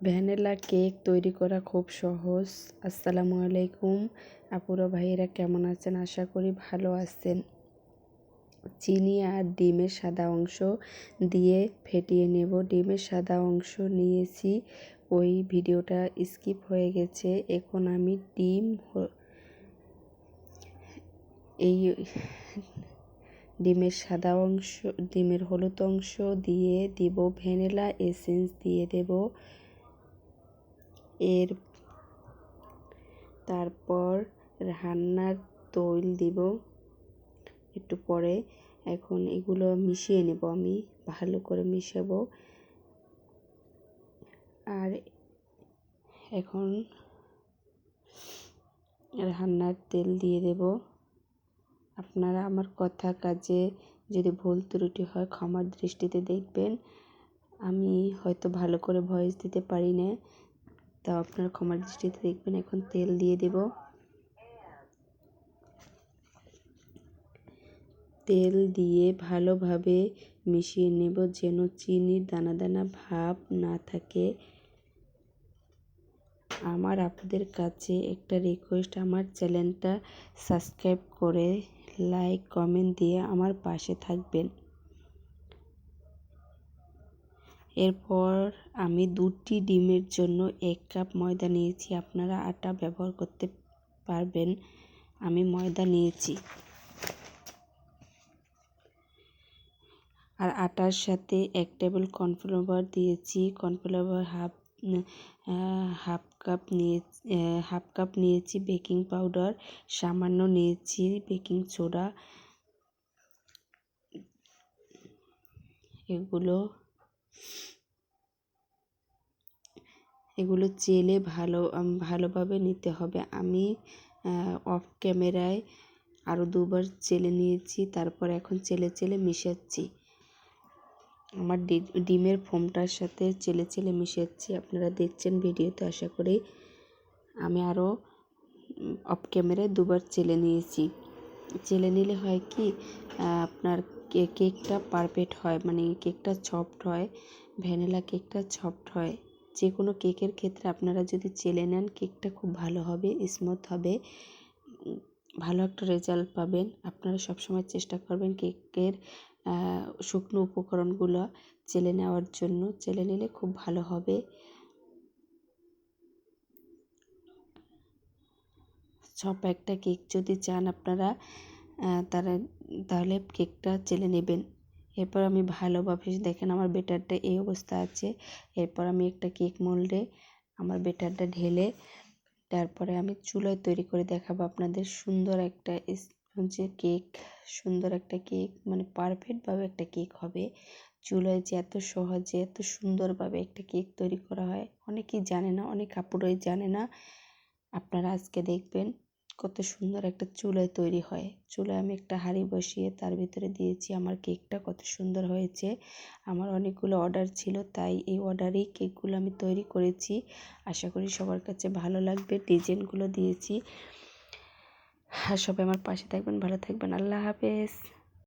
Vanilla cake তৈরি করা খুব সহজ। আসসালামু আলাইকুম। আপুরা ভাইয়েরা কেমন আছেন? আশা করি ভালো আছেন। চিনি আর ডিমের সাদা অংশ দিয়ে ফেটিয়ে নেব। ডিমের সাদা অংশ নিয়েছি। ওই ভিডিওটা স্কিপ হয়ে গেছে। এখন আমি ডিম এই ডিমের সাদা অংশ, ডিমের হলুদ অংশ দিয়ে দিব। ভ্যানিলা এসেন্স দিয়ে দেব। এর তারপর রান্নার তৈল দিব। একটু পরে এখন এগুলো মিশিয়ে নেব আমি, ভালো করে মিশাবো। আর এখন রান্নার তেল দিয়ে দেব। আপনারা আমার কথা কাজে যদি ভুল ত্রুটি হয় ক্ষমার দৃষ্টিতে দেখবেন। আমি হয়তো ভালো করে ভয়েস দিতে পারি না। তা আপনার ক্ষমার দৃষ্টিতে দেখবেন। এখন তেল দিয়ে দেব। তেল দিয়ে ভালোভাবে মিশিয়ে নেব যেন চিনির দানা দানা ভাব না থাকে। আমার আপনাদের কাছে একটা রিকোয়েস্ট আমার চ্যানেলটা সাবস্ক্রাইব করে লাইক কমেন্ট দিয়ে আমার পাশে থাকবেন। এরপর আমি দুটি ডিমের জন্য এক কাপ ময়দা নিয়েছি। আপনারা আটা ব্যবহার করতে পারবেন, আমি ময়দা নিয়েছি। আর আটার সাথে এক টেবিল কর্নফ্লাওয়ার দিয়েছি। কর্নফ্লাওয়ার হাফ হাফ কাপ নিয়ে হাফ কাপ নিয়েছি বেকিং পাউডার, সামান্য নিয়েছি বেকিং সোডা। এগুলো এগুলো চেলে ভালো ভালোভাবে নিতে হবে। আমি অফ ক্যামেরায় আরও দুবার চেলে নিয়েছি, তারপর এখন চেলে চেলে মিশাচ্ছি। আমার ডিমের ফোমটার সাথে চেলে চেলে মিশাচ্ছি, আপনারা দেখছেন ভিডিওতে, আশা করি। আমি আরও অফ ক্যামেরায় দুবার চেলে নিয়েছি। চেলে নিলে হয় কি আপনার কেকটা পারফেক্ট হয় মানে কেকটা সফট হয়, ভ্যানিলা কেকটা সফট হয়। যে কোনো কেকের ক্ষেত্রে আপনারা যদি চেলে নেন, কেকটা খুব ভালো হবে স্মুথ হবে, ভালো একটা রেজাল্ট পাবেন। আপনারা সবসময় চেষ্টা করবেন কেকের শুকনো উপকরণগুলো চেলে নেওয়ার জন্য। চেলে নিলে খুব ভালো হবে। সব একটা কেক যদি চান আপনারা তারা, তাহলে কেকটা চেলে নেবেন। এরপর আমি ভালোভাবে দেখেন আমার বেটারটা এই অবস্থা আছে। এরপর আমি একটা কেক মোল্ডে আমার বেটারটা ঢেলে তারপরে আমি চুলায় তৈরি করে দেখাবো আপনাদের সুন্দর একটা যে কেক, সুন্দর একটা কেক মানে পারফেক্টভাবে একটা কেক হবে। চুলায় যে এত সহজে, এত সুন্দরভাবে একটা কেক তৈরি করা হয়, অনেকেই জানে না, অনেক কাপড়ই জানে না। আপনারা আজকে দেখবেন কত সুন্দর একটা চুলায় তৈরি হয়। চুলায় আমি একটা হাঁড়ি বসিয়ে তার ভিতরে দিয়েছি। আমার কেকটা কত সুন্দর হয়েছে। আমার অনেকগুলো অর্ডার ছিল, তাই এই অর্ডারেই কেকগুলো আমি তৈরি করেছি। আশা করি সবার কাছে ভালো লাগবে। ডিজাইনগুলো দিয়েছি। আর সবাই আমার পাশে থাকবেন, ভালো থাকবেন। আল্লাহ হাফেজ।